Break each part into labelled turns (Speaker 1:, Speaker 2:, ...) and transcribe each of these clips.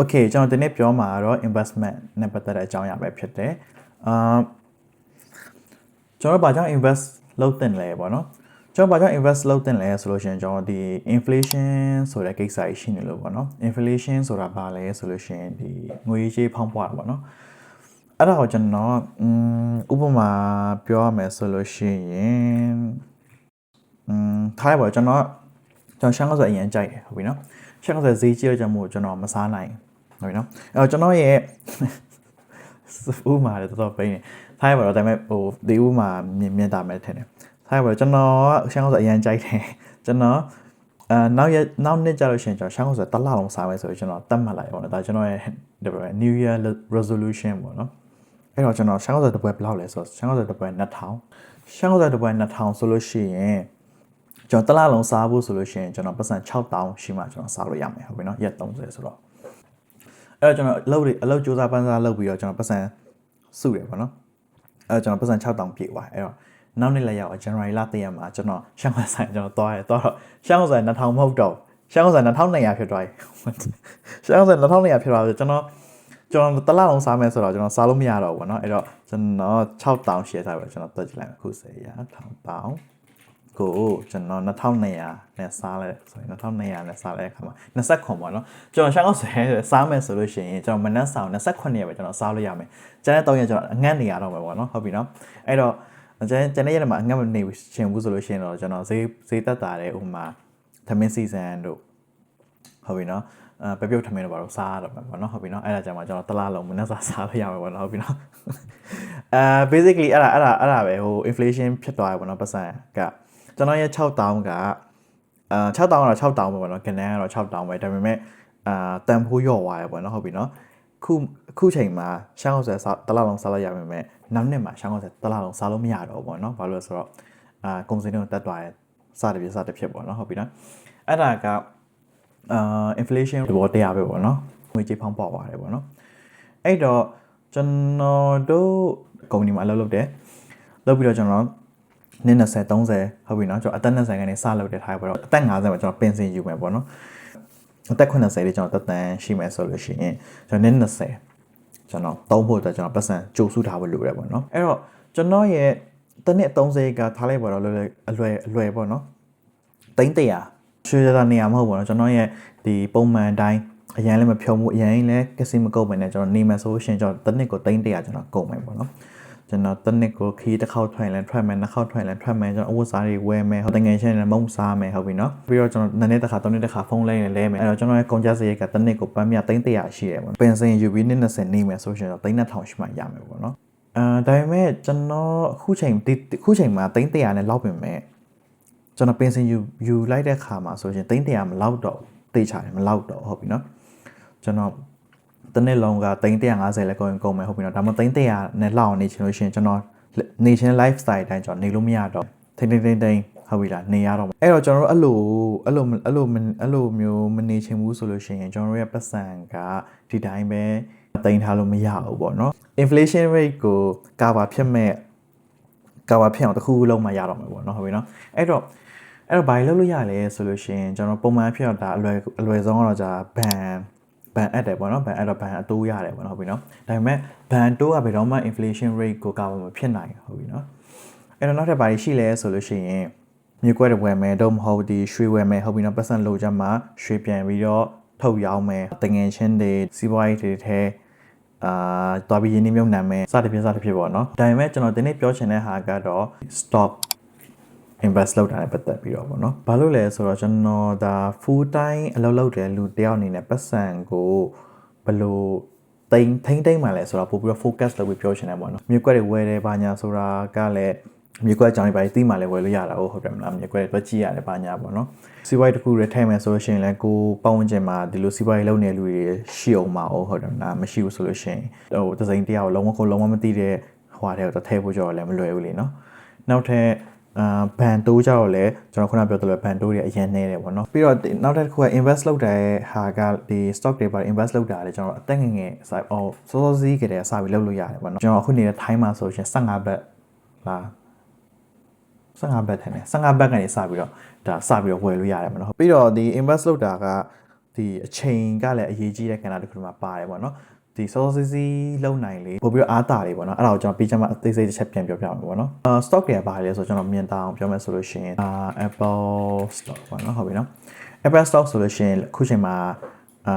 Speaker 1: Okay ကျွန်တော်ဒီနေ့ပြောမှာတော့ investment နဲ့ပတ်သက်တဲ့အကြောင်းအရာပဲဖြစ်တယ်အာကျွန်တော်ဘာကြောင့် invest လုပ်တင်လဲပေါ့နော်ကျွန်တော်ဘာကြောင့် invest လုပ်တင်လဲဆိုလို့ရှိရင်ကျွန်တော်ဒီ inflation ဆိုတဲ့ကိစ္စကြီးရှိနေလို့ပေါ့နော် inflation ဆိုတာဘာလဲဆိုလို့ရှိရင်ဒီငွေကြေးဖောင်းပွားတာပေါ့နော်အဲ့ဒါကိုကျွန်တော်อืมဥပမာပြောရမယ်ဆိုလို့ရှိရင်อืมထားရပါကျွန်တော်ကျွန်တော်ရှမ်းကဆိုအရင်ကြိုက်တယ်ဟုတ်ပြီနော်ရှမ်းကဆိုဈေးကြီးတော့ကျွန်တော်ကျွန်တော်မစားနိုင် ဟုတ်ပြီနော်အဲ့တော့ကျွန်တော်ရဲ့ဥမာလည်းတော်တော်ပိန်းနေထားရပါတော့ဒါပေမဲ့ဟိုဒီဥမာမြင်မြင်တာမဲ့ထင်တယ်ထားရပါတော့ကျွန်တော်ကရှမ်းကဆိုအရင်ကြိုက်တယ်ကျွန်တော်အဲနောက်ရနောက်နှစ်ကြလို့ရှိရင်ကျွန်တော်ရှမ်းကဆိုတစ်လလုံးစားမယ်ဆိုရင်ကျွန်တော်တတ်မှတ်လိုက်ပါတော့ဒါကျွန်တော်ရဲ့ New Year resolution ပေါ့နော်အဲ့တော့ကျွန်တော်ရှမ်းကဆိုတပွဲဘယ်လောက်လဲဆိုတော့ရှမ်းကဆိုတပွဲ2000ရှမ်းကဆိုတပွဲ2000ဆိုလို့ရှိရင်ကျွန်တော်တစ်လလုံးစားဖို့ဆိုလို့ရှိရင်ကျွန်တော်ပတ်စံ6000ရှိမှကျွန်တော်စားလို့ရမယ်ဟုတ်ပြီနော်ရက်30ဆိုတော့ အဲ့တော့ကျွန်တော်အလုပ်တွေအလုပ်စူးစမ်းပန်းစားလုပ်ပြီးတော့ကျွန်တော်ပတ်စံစုတယ်ပေါ့နော်အဲ့တော့ကျွန်တော်ပတ်စံ6000ပြည့်သွားအဲ့တော့နောက်နေ့လည်းရောက် January လ3ရက်မှာကျွန်တော်ရှမ်းမဆိုင်ကျွန်တော်သွားရဲသွားတော့ရှမ်းဆိုင်2000မဟုတ်တော့ရှမ်းဆိုင်2200ဖြစ်သွားပြီရှမ်းဆိုင်2200ဖြစ်သွားပြီကျွန်တော်ကျွန်တော်တစ်လလုံးစားမယ်ဆိုတော့ကျွန်တော်စားလို့မရတော့ဘူးပေါ့နော်အဲ့တော့ကျွန်တော်6000 share စားပြီးတော့ကျွန်တော်တွက်ကြည့်လိုက်အခုစေရ1000 ကိုကျွန်တော်2200နဲ့စားလဲဆိုရင်2200နဲ့စားလဲအခါမှာ20ခွန်ပေါ့နော်ကျွန်တော်ရှမ်းကောက်ဆဲစားမယ်ဆိုလို့ရှိရင်ကျွန်တော်မနက်ဆောင်28ရက်ပဲကျွန်တော်စားလို့ရမယ်ကျန်တဲ့3ရက်ကျွန်တော်အငတ်နေရတော့မယ်ပေါ့နော်ဟုတ်ပြီနော်အဲ့တော့ကျန်ကျန်တဲ့ရက်မှာအငတ်မနေချင်ဘူးဆိုလို့ရှိရင်တော့ကျွန်တော်ဈေးဈေးတက်တာတဲ့ဥမာသမင်းစီဇန်တို့ဟုတ်ပြီနော်အဲပပြုတ်ထမင်းတို့ဘာလို့စားရတော့မှာပေါ့နော်ဟုတ်ပြီနော်အဲ့ဒါကြမှာကျွန်တော်တလားလုံးမနေ့စားစားလို့ရမှာပေါ့နော်ဟုတ်ပြီနော်အဲ basically အဲ့ဒါအဲ့ဒါအဲ့ဒါပဲဟို inflation ဖြစ်သွားတယ်ပေါ့နော်ပတ်စံက ကျွန်တော်ရဲ့6000ကအာ6000ကတော့6000ပဲပေါ့နော်ကနန်းကတော့6000ပဲဒါပေမဲ့အာတန်ဖိုးရော့သွားရပေါ့နော်ဟုတ်ပြီနော်ခုခုချိန်မှာရှမ်းအောင်ဆယ်စားတလားလုံးစားလို့ရပါမယ်နောက်နှစ်မှာရှမ်းအောင်ဆယ်တလားလုံးစားလို့မရတော့ဘူးပေါ့နော်ဘာလို့လဲဆိုတော့အာကုန်စည်နှုန်းတက်သွားတယ်စတဲ့ပြစတဲ့ဖြစ်ပေါ့နော်ဟုတ်ပြီနော်အဲ့ဒါကအာ inflation ဒီဘောတရားပဲပေါ့နော်ငွေကြေးဖောင်းပွားပါတယ်ပေါ့နော်အဲ့တော့ကျွန်တော်တို့ကုမ္ပဏီမှာအလုပ်လုပ်တယ်လုပ်ပြီးတော့ကျွန်တော် နှစ်20 30ဟုတ်ပြီနော်ကျွန်တော်အသက်20ကနေစလုပ်တဲ့ထားပြီးတော့အသက်50မှာကျွန်တော်ပင်စင်ယူမယ်ပေါ့နော်အသက်80လေးကျွန်တော်တက်တန်ရှိမယ်ဆိုလို့ရှိရင်ကျွန်တော်နှစ်20ကျွန်တော်သုံးဖို့အတွက်ကျွန်တော်ပတ်စံကြိုစုထားဖို့လိုတယ်ပေါ့နော်အဲ့တော့ကျွန်တော်ရဲ့တစ်နှစ်30ကထားလိုက်ပါတော့လွယ်လွယ်အလွယ်အလွယ်ပေါ့နော်300ရွှေစားနေရာမဟုတ်ပေါ့နော်ကျွန်တော်ရဲ့ဒီပုံမှန်အတိုင်းအရန်လည်းမဖြုံဘူးအရန်လည်းကစီမကုတ်မယ်နဲ့ကျွန်တော်နေမယ်ဆိုလို့ရှိရင်ကျွန်တော်တစ်နှစ်ကို300ကျွန်တော်ကုန်မယ်ပေါ့နော် ကျွန်တော်တစ်နှစ်ကိုခီးတစ်ခေါက်ထွက်ရင်လည်းထွက်မယ်နှစ်ခေါက်ထွက်ရင်လည်းထွက်မယ်ကျွန်တော်အဝတ်စားတွေဝယ်မယ်ဟိုတငယ်ချင်းလည်းမုံစားမယ်ဟုတ်ပြီနော်ပြီးတော့ကျွန်တော်နှစ်နှစ်တစ်ခါသုံးနှစ်တစ်ခါဖုန်းလဲရင်လဲမယ်အဲ့တော့ကျွန်တော်ရဲ့ကုန်ကြစရိတ်ကတစ်နှစ်ကိုပန်းမြတိမ့်တရာရှိရပေါ့ပင်စင်ယူပြီးနှစ်20နေမယ်ဆိုရှင်တော့တိမ့်2000ရှိမှရမယ်ပေါ့နော်အဲဒါပေမဲ့ကျွန်တော်အခုချိန်အခုချိန်မှာတိမ့်တရာနဲ့လောက်ပြင်မဲ့ကျွန်တော်ပင်စင်ယူယူလိုက်တဲ့ခါမှာဆိုရှင်တိမ့်တရာမလောက်တော့တေးချတယ်မလောက်တော့ဟုတ်ပြီနော်ကျွန်တော် တစ်နှစ်လုံးက350လဲကုန်ကုန်မယ်ဟုတ်ပြီနော်ဒါမှမဟုတ်300နဲ့လောက်နေချင်လို့ရှိရင်ကျွန်တော်နေချင် lifestyle အတိုင်းကျွန်တော်နေလို့မရတော့ထိန်းထိန်းထိန်းထိန်းဟုတ်ပြီလားနေရတော့အဲ့တော့ကျွန်တော်တို့အဲ့လိုအဲ့လိုအဲ့လိုအဲ့လိုမျိုးမနေချင်ဘူးဆိုလို့ရှိရင်ကျွန်တော်တို့ရဲ့ပတ်စံကဒီတိုင်းပဲတင်ထားလို့မရဘူးပေါ့နော် inflation rate ကို cover ဖြစ်မဲ့ cover ဖြစ်အောင်တစ်ခုခုလုံးမှရတော့မှာပေါ့နော်ဟုတ်ပြီနော်အဲ့တော့အဲ့တော့ဘာလို့လုပ်လို့ရလဲဆိုလို့ရှိရင်ကျွန်တော်ပုံမှန်ဖြစ်တော့ဒါအလွယ်အလွယ်ဆုံးကတော့じゃဘန် ဘန်အပ်တယ်ပေါ့နော်ဘန်အပ်တော့ဘန်အတိုးရတယ်ပေါ့နော်ဟုတ်ပြီနော်ဒါပေမဲ့ဘန်တိုးကဘယ်တော့မှ inflation rate ကို cover မဖြစ်နိုင်ဟုတ်ပြီနော်အဲ့တော့နောက်ထပ်ဘာရှိလဲဆိုလို့ရှိရင်မြေကွက်တွေဝယ်မယ်တော့မဟုတ်ဒီရွှေဝယ်မယ်ဟုတ်ပြီနော်ပတ်စံလိုချင်မှာရွှေပြန်ပြီးတော့ထုတ်ရောင်းမယ်တငယ်ချင်းတွေစီးပွားရေးတွေထဲအာတော်ပြီးရင်းနှီးမြှုပ်နှံမယ်စသဖြင့်စသဖြင့်ပေါ့နော်ဒါပေမဲ့ကျွန်တော်ဒီနေ့ပြောချင်တဲ့ဟာကတော့ stock invest လုပ်တာနဲ့ပတ်သက်ပြီးတော့ပေါ့နော်။ဘာလို့လဲဆိုတော့ကျွန်တော်ဒါ full time အလုပ်လုပ်တဲ့လူတယောက်အနေနဲ့ပတ်စံကိုဘယ်လိုတိန်ထိမ့်တိမ့်မှလဲဆိုတော့ပို့ပြီးတော့ focus လုပ်ပြီးပြောချင်တယ်ပေါ့နော်။မြေကွက်တွေဝယ်တယ်ဘာညာဆိုတာကလည်းမြေကွက်အကြောင်းတွေပါသိမှလည်းဝယ်လို့ရတာဟုတ်တယ်မလားမြေကွက်တွေတွက်ကြည့်ရတယ်ဘာညာပေါ့နော်စီးပွားရေးတစ်ခုတွေထဲမယ်ဆိုလို့ရှိရင်လည်းကိုပတ်ဝန်းကျင်မှာဒီလိုစီးပွားရေးလုပ်နေတဲ့လူတွေရှိအောင်မအောင်ဟုတ်တယ်မလားမရှိဘူးဆိုလို့ရှိရင်ဟိုသစိန်တရားကိုလုံးဝကိုလုံးဝမသိတဲ့ဟွာတဲ့တော့ထည့်ဖို့ကြော်လည်းမလွယ်ဘူးလေနော်နောက်ထပ် အာဘန်တိုးကြတော့လဲကျွန်တော်ခုနပြောသလိုဘန်တိုးတွေအရင်နေတယ်ပေါ့နော်ပြီးတော့နောက်တစ်ခုက invest လုပ်တဲ့ဟာကဒီ stock တွေပါ invest လုပ်တာလေကျွန်တော်အသက်ငယ်ငယ်စိုက်အော်စောစောစီးကြတဲ့စပြီးလုပ်လို့ရတယ်ပေါ့နော်ကျွန်တော်အခုနေတဲ့ time မှာဆိုရှင်15ဘတ်လား15ဘတ်ထင်တယ်15ဘတ်ကနေစပြီးတော့ဒါစပြီးတော့ဝယ်လို့ရတယ်မနော်ပြီးတော့ဒီ invest လုပ်တာကဒီဒီအချိန်ကလည်းအရေးကြီးတဲ့ကဏ္ဍတစ်ခုမှာပါတယ်ပေါ့နော် ဒီစောစောစီးစီးလုံနိုင်လေပို့ပြီးတော့အားတာတွေပေါ့နော်အဲ့ဒါကိုကျွန်တော်ပြီးချင်မှအသေးစိတ်တစ်ချက်ပြန်ပြောပြမယ်ပေါ့နော်အာ stock တွေကဘာလဲဆိုတော့ကျွန်တော်မြင်တာအောင်ပြောမယ်ဆိုလို့ရှိရင်အာ Apple stock ပေါ့နော်ဟုတ်ပြီနော် Apple stock ဆိုလို့ရှိရင်အခုချိန်မှာအာ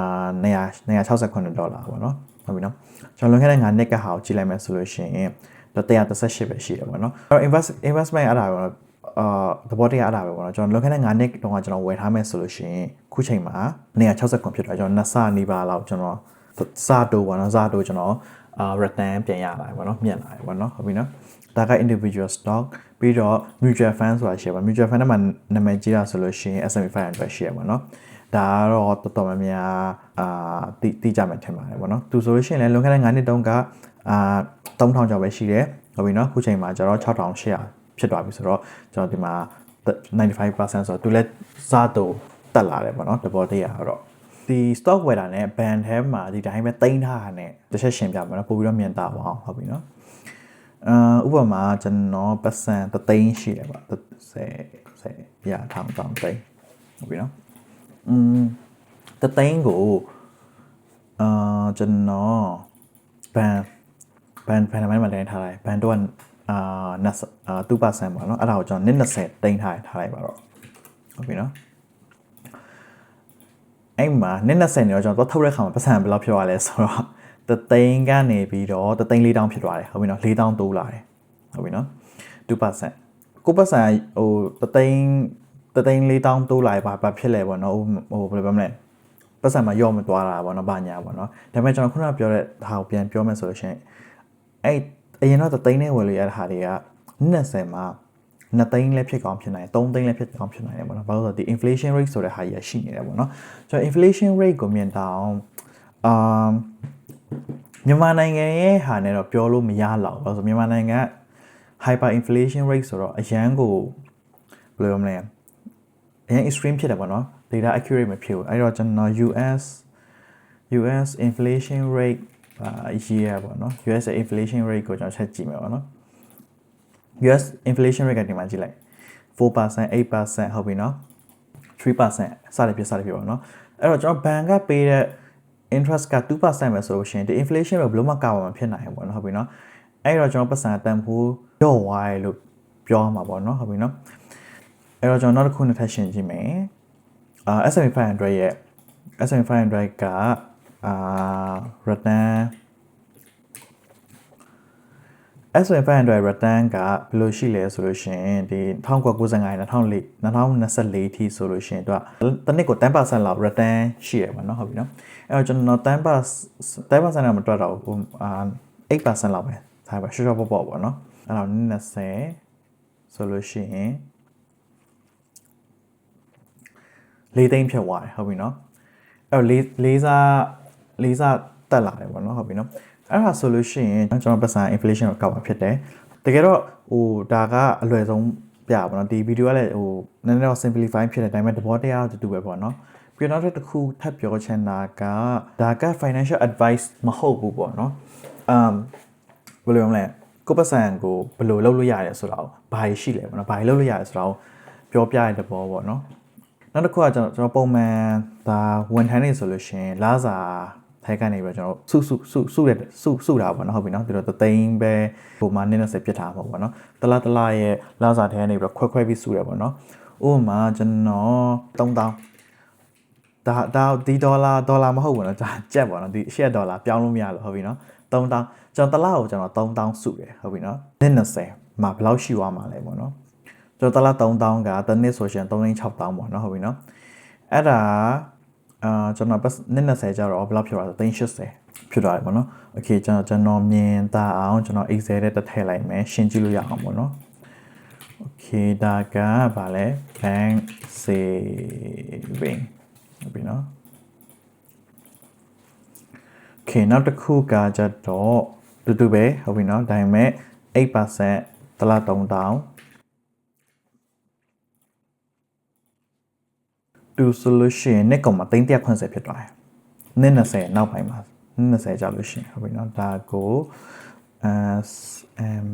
Speaker 1: 969ဒေါ်လာပေါ့နော်ဟုတ်ပြီနော်ကျွန်တော်လွန်ခဲ့တဲ့9နှစ်ကဟာကိုကြည့်လိုက်မယ်ဆိုလို့ရှိရင်138ပဲရှိတယ်ပေါ့နော်အဲ့တော့ invest investment အဲ့ဒါပေါ့နော်အာသဘောတရားအဲ့ဒါပဲပေါ့နော်ကျွန်တော်လွန်ခဲ့တဲ့9နှစ်တုန်းကကျွန်တော်ဝယ်ထားမယ်ဆိုလို့ရှိရင်ခုချိန်မှာ169ဖြစ်သွားကျွန်တော်နှစ်ဆနီးပါးလောက်ကျွန်တော် စတိုးပေါ့နော်စတိုးကျွန်တော်အာ return ပြန်ရလာတယ်ပေါ့နော်မြင့်လာတယ်ပေါ့နော်ဟုတ်ပြီနော်ဒါက individual stock ပြီးတော့ mutual fund ဆိုတာရှိရပါ mutual fund ထဲမှာနာမည်ကြီးတာဆိုလို့ရှိရင် S&P 500ရှိရပါတော့ဒါကတော့တော်တော်များများအာတိတိကြမယ်ထင်ပါတယ်ဗောနော်သူဆိုလို့ရှိရင်လည်းလွန်ခဲ့တဲ့9နှစ်တုန်းကအာ3000ကျော်ပဲရှိတယ်ဟုတ်ပြီနော်ခုချိန်မှာကျတော့6800ဖြစ်သွားပြီဆိုတော့ကျွန်တော်ဒီမှာ95%ဆိုတော့သူလည်းစားတော့တက်လာတယ်ဗောနော်တဘောတရားတော့ ဒီ stock ဝယ်တာနဲ့ band ထဲမှာဒီတိုင်းပဲတင်ထားတာနဲ့တစ်ချက်ရှင်းပြမယ်နော်ပို့ပြီးတော့မြင်တာပါအောင်ဟုတ်ပြီနော်အာဥပမာကျွန်တော်ပတ်စံတသိန်းရှိတယ်ပါ30 30ရထောင်တောင်သိန်းဟုတ်ပြီနော်อืมတသိန်းကိုအာကျွန်တော်ဘန်ဘန်ဘန်မိုင်းမှာတင်ထားလိုက်ဘန်တော့အာနတ်အာ2%ပေါ့နော်အဲ့ဒါကိုကျွန်တော်နစ်20တင်ထားထားလိုက်ပါတော့ဟုတ်ပြီနော် အဲ့မှာနစ်20နေတော့ကျွန်တော်တော့ထုတ်တဲ့ခါမှာပတ်စံဘယ်လောက်ဖြစ်သွားလဲဆိုတော့တသိန်းကနေပြီးတော့တသိန်း4000ဖြစ်သွားတယ်ဟုတ်ပြီနော်4000တိုးလာတယ်ဟုတ်ပြီနော်2%ကိုပတ်စံဟိုတသိန်းတသိန်း4000တိုးလာပါဘာဖြစ်လဲပေါ့နော်ဟိုဘယ်လိုပြောမလဲပတ်စံမှာရော့မသွားတာပေါ့နော်ဘာညာပေါ့နော်ဒါပေမဲ့ကျွန်တော်ခုနကပြောတဲ့ဟာကိုပြန်ပြောမယ်ဆိုလို့ရှိရင်အဲ့အရင်တော့တသိန်းနဲ့ဝယ်လို့ရတဲ့ဟာတွေက20မှာ 2သိန်းလည်းဖြစ်ကောင်းဖြစ်နိုင်3သိန်းလည်းဖြစ်ကောင်းဖြစ်နိုင်တယ်ပေါ့နော်ဘာလို့လဲဆိုတော့ဒီ inflation rate ဆိုတဲ့ဟာကြီးရှိနေတယ်ပေါ့နော်ကျွန်တော် inflation rate ကိုမြင်တောင်းအာမြန်မာနိုင်ငံရဲ့ဟာနဲ့တော့ပြောလို့မရလောက်ဘာလို့ဆိုမြန်မာနိုင်ငံက hyper inflation rate ဆိုတော့အရန်ကိုဘယ်လိုမလဲအရင် extreme ဖြစ်တယ်ပေါ့နော် data accurate မဖြစ်ဘူးအဲ့တော့ကျွန်တော် US US inflation rate အာ year ပေါ့နော် US inflation rate ကိုကျွန်တော်ချက်ကြည့်မယ်ပေါ့နော် US inflation rate ကဒီမှာကြည့်လိုက်4% 8%ဟုတ်ပြီနော်3%စသဖြင့်စသဖြင့်ပေါ့နော်အဲ့တော့ကျွန်တော်ဘဏ်ကပေးတဲ့ interest က2%ပဲဆိုလို့ရှိရင်ဒီ inflation ကိုဘယ်လိုမှကာဗာမဖြစ်နိုင်ဘူးပေါ့နော်ဟုတ်ပြီနော်အဲ့တော့ကျွန်တော်ပတ်စံတန်ဖိုးတော့ဝိုင်းလို့ပြောမှာပေါ့နော်ဟုတ်ပြီနော်အဲ့တော့ကျွန်တော်နောက်တစ်ခုနဲ့ထပ်ရှင်းကြည့်မယ်အာ S&P 500ရဲ့ S&P 500ကအာ return S&P 500 return ကဘယ်လိုရှိလဲဆိုလို့ရှိရင်ဒီ1995 2004 2024ထိဆိုလို့ရှိရင်သူကတစ်နှစ်ကို10%လောက် return ရှိရပါတော့ဟုတ်ပြီနော်အဲ့တော့ကျွန်တော်10% 10%တော့မတွက်တော့ဘူးအာ8%လောက်ပဲထားပါရှော့ရှော့ပေါ့ပေါ့ပေါ့နော်အဲ့တော့20ဆိုလို့ရှိရင်၄သိန်းဖြစ်သွားတယ်ဟုတ်ပြီနော်အဲ့တော့လေးလေးစားလေးစားတက်လာတယ်ပေါ့နော်ဟုတ်ပြီနော် အဲ့ဒါဆိုလို့ရှိရင်ကျွန်တော်ပတ်စံ inflation ကိုကောက်ပါဖြစ်တယ်တကယ်တော့ဟိုဒါကအလွယ်ဆုံးပြပါတော့ဒီဗီဒီယိုကလည်းဟိုနည်းနည်းတော့ simplify ဖြစ်တဲ့အတိုင်းပဲသဘောတရားတူတူပဲပေါ့နော်ပြီးတော့နောက်တစ်ခုထပ်ပြောချင်တာကဒါက financial advice မဟုတ်ဘူးပေါ့နော်အမ်ဘယ်လိုမလဲကိုပတ်စံကိုဘယ်လိုလုပ်လို့ရတယ်ဆိုတော့ဘာရှိလဲပေါ့နော်ဘာလုပ်လို့ရတယ်ဆိုတော့ပြောပြရတဲ့ဘောပေါ့နော်နောက်တစ်ခုကကျွန်တော်ကျွန်တော်ပုံမှန်ဒါဝန်ထမ်းနေဆိုလို့ရှိရင်လာစာ ထိုက်ကနေပြီးကျွန်တော်စုစုစုစုတဲ့စုစုတာပေါ့နော်ဟုတ်ပြီနော်ဒီတော့တသိန်းပဲပုံမှန်နည်းနည်းစပြစ်ထားမှာပေါ့နော်တလားတလားရဲ့လာစာထဲကနေပြီးခွဲခွဲပြီးစုတယ်ပေါ့နော်ဥပမာကျွန်တော်3000ဒါဒါဒီဒေါ်လာဒေါ်လာမဟုတ်ဘူးနော်ဒါကျက်ပေါ့နော်ဒီရှက်ဒေါ်လာပြောင်းလို့မရလို့ဟုတ်ပြီနော်3000ကျွန်တော်တလားကိုကျွန်တော်3000စုတယ်ဟုတ်ပြီနော်20မှာဘယ်လောက်ရှိသွားမှာလဲပေါ့နော်ကျွန်တော်တလား3000ကတစ်နှစ်ဆိုရှင်3600ပေါ့နော်ဟုတ်ပြီနော်အဲ့ဒါ အာကျွန်တော်ပတ်နှစ်20ကျတော့ဘယ်လောက်ဖြစ်သွားလဲ380ဖြစ်သွားတယ်ပေါ့နော်โอเคကျွန်တော်ကျွန်တော်မြင်တာအောင်ကျွန်တော် Excel ထဲတက်ထည့်လိုက်မယ်ရှင်းကြည့်လို့ရအောင်ပေါ့နော်โอเคဒါကဗာလဲ bank saving ဟုတ်ပြီနော်โอเคနောက်တစ်ခုကကြတော့တူတူပဲဟုတ်ပြီနော်ဒါပေမဲ့8%တလား3000 to solution နဲ့ကောင်မှာ380ဖြစ်သွားတယ်။နှစ်20နောက်ပိုင်းမှာနှစ်20ကြာလို့ရှိရင်ဟုတ်ပြီနော်ဒါကို as um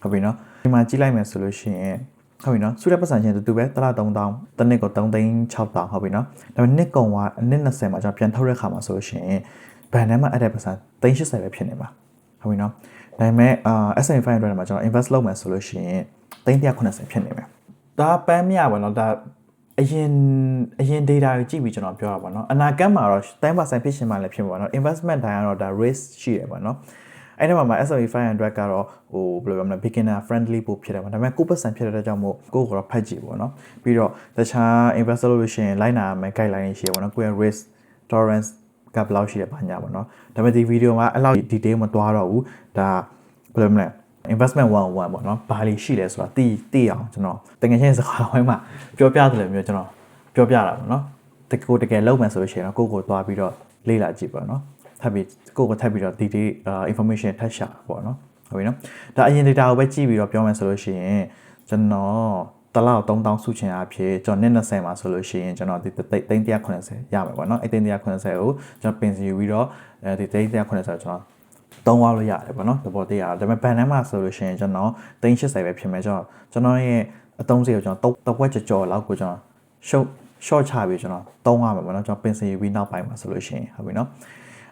Speaker 1: ဟုတ်ပြီနော်ဒီမှာကြည့်လိုက်မယ်ဆိုလို့ရှိရင်ဟုတ်ပြီနော်စုတဲ့ပတ်စံချင်းတူတူပဲတစ်လ3000တစ်နှစ်ကို3သိန်း6000ဟုတ်ပြီနော်ဒါပေမဲ့နှစ်ကုန်ကအနှစ်20မှာကျွန်တော်ပြန်ထုတ်တဲ့ခါမှာဆိုလို့ရှိရင်ဘဏ်ထဲမှာအဲ့တဲ့ပတ်စံ380ပဲဖြစ်နေမှာဟုတ်ပြီနော်ဒါပေမဲ့အာ S&P 500 မှာကျွန်တော် invest လုပ်မယ်ဆိုလို့ရှိရင် 380ဖြစ်နေမယ်ဒါပန်းမြပါနော်ဒါအရင်အရင် data ကိုကြည့်ပြီးကျွန်တော်ပြောတာပါနော်အနာဂတ်မှာတော့10%ဖြစ်ရှင်မှလည်းဖြစ်မှာပါနော် investment တိုင်းကတော့ဒါ risk ရှိတယ်ပါနော်အဲ့ဒီမှာမှာ S&P 500ကတော့ဟိုဘယ်လိုပြောမလဲ beginner friendly ပို့ဖြစ်တယ်ပေါ့ဒါပေမဲ့9%ဖြစ်တဲ့ကြောင့်မို့ကိုကိုတော့ဖတ်ကြည့်ပေါ့နော်ပြီးတော့တခြား investor လို့ရှင်လိုက်နာမယ် guideline ရှိရပေါ့နော်ကိုရဲ့ risk tolerance ကဘယ်လောက်ရှိတယ်ဘာညာပေါ့နော်ဒါပေမဲ့ဒီ video မှာအဲ့လောက် detail မသွားတော့ဘူးဒါဘယ်လိုမလဲ investment 101ပေါ့နော်ဘာလို့ရှိလဲဆိုတာသိသိအောင်ကျွန်တော်တကယ်ချင်းစကားဝိုင်းမှာပြောပြတယ်လို့မျိုးကျွန်တော်ပြောပြတာပေါ့နော်တကိုတကယ်လောက်မယ်ဆိုလို့ရှိရင်တော့ကိုကိုသွားပြီးတော့လေ့လာကြည့်ပေါ့နော်ထပ်ပြီးကိုကိုထပ်ပြီးတော့ဒီဒီ information ထပ်ရှာပေါ့နော်ဟုတ်ပြီနော်ဒါအရင် data ကိုပဲကြည့်ပြီးတော့ပြောမယ်ဆိုလို့ရှိရင်ကျွန်တော်တလောက်3000စုချင်အဖြစ်ကျွန်တော်20မှာဆိုလို့ရှိရင်ကျွန်တော်ဒီ3180ရမယ်ပေါ့နော်အဲ့3180ကိုကျွန်တော်ပင်စီယူပြီးတော့ဒီ3180ကျွန်တော် သုံးသွားလို့ရတယ်ပေါ့နော်သဘောတရားဒါပေမဲ့ဘန်နမ်းမှာဆိုလို့ရှိရင်ကျွန်တော်380ပဲဖြစ်မယ်ကျွန်တော်ကျွန်တော်ရဲ့အသုံးစရိတ်ကိုကျွန်တော်တဝက်ကြော်လောက်ကိုကျွန်တော်ရှုပ် short ချပြီးကျွန်တော်သုံးရမှာပေါ့နော်ကျွန်တော်ပင်စင်ယူပြီးနောက်ပိုင်းမှာဆိုလို့ရှိရင်ဟုတ်ပြီနော်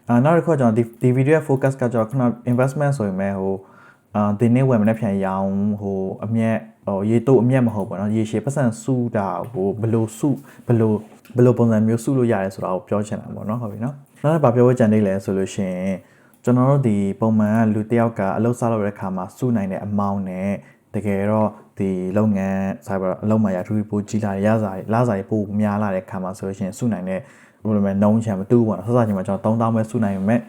Speaker 1: အာနောက်တစ်ခုကျွန်တော်ဒီဒီဗီဒီယိုရဲ့ focus ကကျွန်တော်ခုန investment ဆိုရင်မဲ့ဟိုအာဒီနေ့ဝယ်မနေ့ပြန်ရောင်းဟိုအမြက်ဟိုရေတိုးအမြက်မဟုတ်ပေါ့နော်ရေရှည်ပတ်စံစုတာဟိုဘယ်လိုစုဘယ်လိုဘယ်လိုပုံစံမျိုးစုလို့ရတယ်ဆိုတာကိုပြောချင်တာပေါ့နော်ဟုတ်ပြီနော်နောက်တစ်ပါပြောဖို့ကြံနေလဲဆိုလို့ရှိရင် ကျွန်တော်တို့ဒီပုံမှန်ကလူတစ်ယောက်ကအလုပ်စားလုပ်တဲ့ခါမှာစုနိုင်တဲ့အမောင်းနဲ့တကယ်တော့ဒီလုပ်ငန်းဆိုင်ဘာအလုံးမရထူးပိုကြီးလာရစားလာစားပိုများလာတဲ့ခါမှာဆိုလို့ရှိရင်စုနိုင်တဲ့ဘယ်လိုလဲနှုံးချံမတူဘူးပေါ့နော်ဆက်စားချင်းမှာကျွန်တော်3000ပဲစုနိုင်ပေမဲ့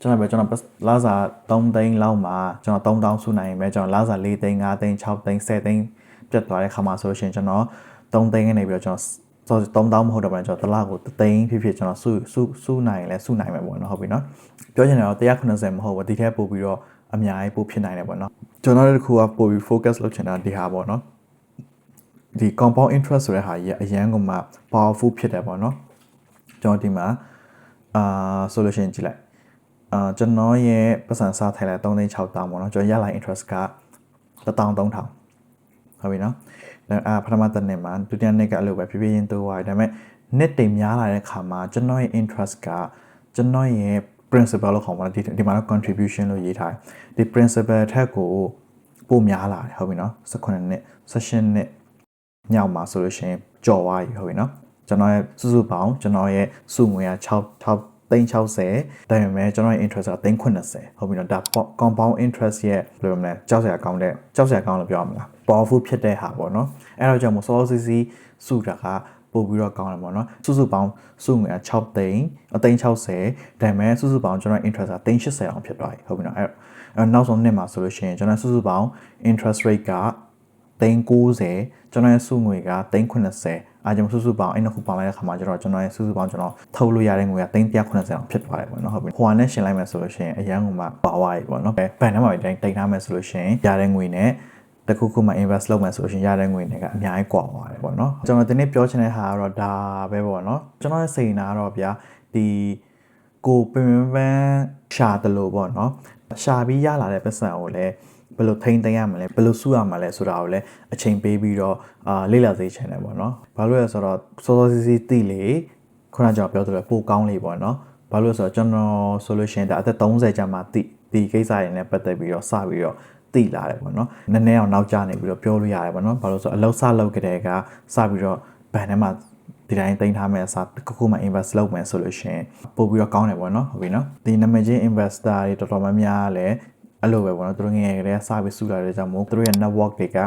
Speaker 1: ကျွန်တော်ပဲကျွန်တော်လာစား3သိန်းလောက်မှာကျွန်တော်3000စုနိုင်ရင်ပဲကျွန်တော်လာစား4သိန်း5သိန်း6သိန်း10သိန်းပြတ်သွားတဲ့ခါမှာဆိုလို့ရှိရင်ကျွန်တော်3သိန်းကနေပြီးတော့ကျွန်တော် ဆိုတော့3000မဟုတ်တော့ဘူးကျွန်တော်တစ်လကို3သိန်းဖြစ်ဖြစ်ကျွန်တော်စုစုစုနိုင်ရင်လည်းစုနိုင်မယ်ပေါ့နော်ဟုတ်ပြီနော်ပြောချင်တယ်တော့190မဟုတ်ဘူးဒီထက်ပိုပြီးတော့အများကြီးပိုဖြစ်နိုင်တယ်ပေါ့နော်ကျွန်တော်တို့တစ်ခုကပိုပြီး focus လုပ်ချင်တာဒီဟာပေါ့နော်ဒီ compound interest ဆိုတဲ့ဟာကြီးအရန်ကမှ powerful ဖြစ်တယ်ပေါ့နော်ကျွန်တော်ဒီမှာအာ solution ကြည့်လိုက်အာကျွန်တော်ရဲ့ပတ်စံစားထိုင်လိုက်3သိန်း6တောင်းပေါ့နော်ကျွန်တော်ရလိုက် interest က13000ဟုတ်ပြီနော် အာပထမတစ်နှစ်မှာဒုတိယနှစ်ကအလုပ်ပဲဖြည်းဖြည်းချင်းတိုးသွားတယ်ဒါပေမဲ့နှစ်တိမ်များလာတဲ့ခါမှာကျွန်တော်ရဲ့ interest ကကျွန်တော်ရဲ့ principal လို့ခေါ်မှာဒီဒီမှာတော့ contribution လို့ရေးထားတယ်ဒီ principal ထက်ကိုပိုများလာတယ်ဟုတ်ပြီနော်18နှစ်16နှစ်ညောက်မှာဆိုလို့ရှိရင်ကြော်သွားပြီဟုတ်ပြီနော်ကျွန်တော်ရဲ့စုစုပေါင်းကျွန်တော်ရဲ့စုငွေက6 6သိန်း60ဒါပေမဲ့ကျွန်တော်ရဲ့ interest ကသိန်း80ဟုတ်ပြီနော်ဒါ compound interest ရဲ့ဘယ်လိုမလဲကြောက်စရာကောင်းတဲ့ကြောက်စရာကောင်းလို့ပြောရမလား powerful ဖြစ်တဲ့ဟာပေါ့နော်အဲ့တော့ကြောင့်မို့စောစောစီစီစုတာကပို့ပြီးတော့ကောင်းတယ်ပေါ့နော်စုစုပေါင်းစုငွေက6သိန်းအသိန်း60ဒါပေမဲ့စုစုပေါင်းကျွန်တော် interest ကသိန်း80အောင်ဖြစ်သွားပြီဟုတ်ပြီနော်အဲ့တော့နောက်ဆုံးနှစ်မှာဆိုလို့ရှိရင်ကျွန်တော်စုစုပေါင်း interest rate က သိန်း90ကျွန်တော်ရဲ့စုငွေကသိန်း80အားကြောင့်စုစုပေါင်းအဲ့နှစ်ခုပေါင်းလိုက်တဲ့ခါမှာကျွန်တော်ကျွန်တော်ရဲ့စုစုပေါင်းကျွန်တော်ထုတ်လို့ရတဲ့ငွေကသိန်း190အောင်ဖြစ်သွားတယ်ပေါ့နော်ဟုတ်ပြီဟိုဟာနဲ့ရှင်းလိုက်မယ်ဆိုလို့ရှိရင်အရန်ကမှပါဝါးပြီပေါ့နော်ဘယ်ဘဏ်ထဲမှာတိုင်းတိတ်ထားမယ်ဆိုလို့ရှိရင်ရတဲ့ငွေနဲ့တခုခုမှ invest လုပ်မယ်ဆိုလို့ရှိရင်ရတဲ့ငွေတွေကအများကြီးကွာသွားတယ်ပေါ့နော်ကျွန်တော်ဒီနေ့ပြောချင်တဲ့ဟာကတော့ဒါပဲပေါ့နော်ကျွန်တော်ရဲ့စိတ်နာကတော့ဗျာဒီကိုပင်ပန်းရှာတယ်လို့ပေါ့နော်ရှာပြီးရလာတဲ့ပတ်စံကိုလည်း ဘယ်လိုထိန်းသိမ်းရမလဲဘယ်လိုစုရမလဲဆိုတာကိုလည်းအချိန်ပေးပြီးတော့အာလေ့လာစေချင်တယ်ပေါ့နော်ဘာလို့လဲဆိုတော့စောစောစီးစီးသိလေခုနကကျွန်တော်ပြောသလိုပိုကောင်းလေပေါ့နော်ဘာလို့လဲဆိုတော့ကျွန်တော်ဆိုလို့ရှိရင်ဒါအသက်30ကျမှသိဒီကိစ္စတွေနဲ့ပတ်သက်ပြီးတော့စပြီးတော့သိလာတယ်ပေါ့နော်နည်းနည်းအောင်နောက်ကျနေပြီးတော့ပြောလို့ရတယ်ပေါ့နော်ဘာလို့ဆိုတော့အလောက်စလောက်ကြတဲ့ကစပြီးတော့ဘန်ထဲမှာဒီတိုင်းတင်ထားမယ်အစားတစ်ခုမှ invest လုပ်မယ်ဆိုလို့ရှိရင်ပို့ပြီးတော့ကောင်းတယ်ပေါ့နော်ဟုတ်ပြီနော်ဒီနာမည်ချင်း investor တွေတော်တော်များများလည်း အဲ့လိုပဲပေါ့နော်သူတို့ငယ်ငယ်ကလေးကစပြီးစုလာတဲ့ကြောင့်မို့သူတို့ရဲ့ network တွေက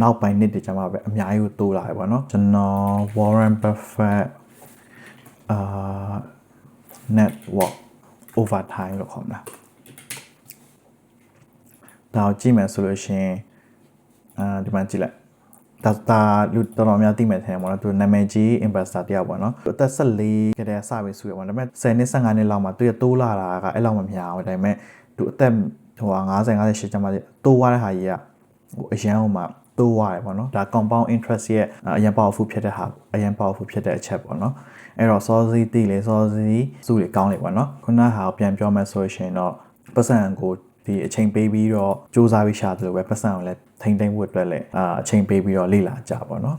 Speaker 1: နောက်ပိုင်းနှစ်တွေကျမှပဲအများကြီးကိုတိုးလာတယ်ပေါ့နော်ကျွန်တော် Warren Buffett အာ network over time လို့ခေါ်မှာဒါကိုကြည့်မယ်ဆိုလို့ရှိရင်အာဒီမှာကြည့်လိုက်ဒါဒါလူတော်တော်များသိမယ်ထင်တယ်ပေါ့နော်သူနာမည်ကြီး investor တယောက်ပေါ့နော်သူအသက်14ကတည်းကစပြီးစုရပေါ့ဒါပေမဲ့10နှစ်15နှစ်လောက်မှာသူရတိုးလာတာကအဲ့လောက်မများဘူးဒါပေမဲ့သူအသက် ဟို50 58ကျမှတိုးသွားတဲ့ဟာကြီးကဟိုအရန်ဟိုမှာတိုးသွားတယ်ပေါ့နော်ဒါ compound interest ရဲ့အရန် powerful ဖြစ်တဲ့ဟာအရန် powerful ဖြစ်တဲ့အချက်ပေါ့နော်အဲ့တော့ source တိလေ source စုတွေကောင်းလေပေါ့နော်ခုနဟာကိုပြန်ပြောမယ်ဆိုရှင်တော့ပတ်စံကိုဒီအချိန်ပေးပြီးတော့စူးစမ်းပြီးရှာသလိုပဲပတ်စံကိုလည်းထိမ့်သိမ့်ဖို့အတွက်လည်းအာအချိန်ပေးပြီးတော့လေ့လာကြပါတော့